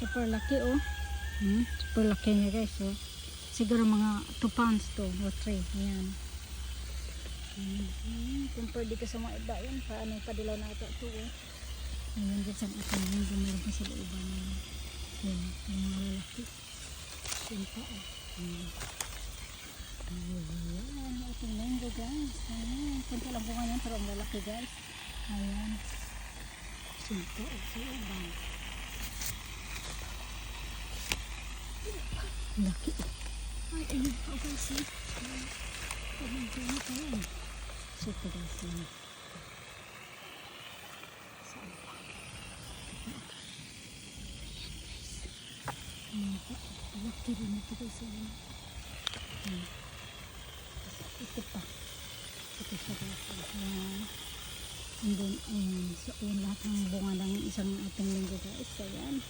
super laki oh. Hmm, super laki niya guys oh. Siguro mga 2 pounds to o 3. Ayan. Hmm, pwede ka sa mga iba yan, paano padilaw na ito ito oh. Ayan dyan sa atin, yung meron pa sila iba na yan, yung mga lalaki. Yan pa oh. Hmm. Ayan, ating mango guys. Ayan, kunti lang bunga yan pero ang lalaki guys. Ayan. Sunto oh, ibang. Laki. Ay, ayun eh. Ayan. Ayan, ayan, ayan. Super. Ayan. Saan pa? Ayan. Laki rin ito guys. Ayan. Ayan. Ito pa. Ito siya guys. Ayan. And then, ayan. So, ayan lahat ng bunga ng isang ating linggo guys. Ayan.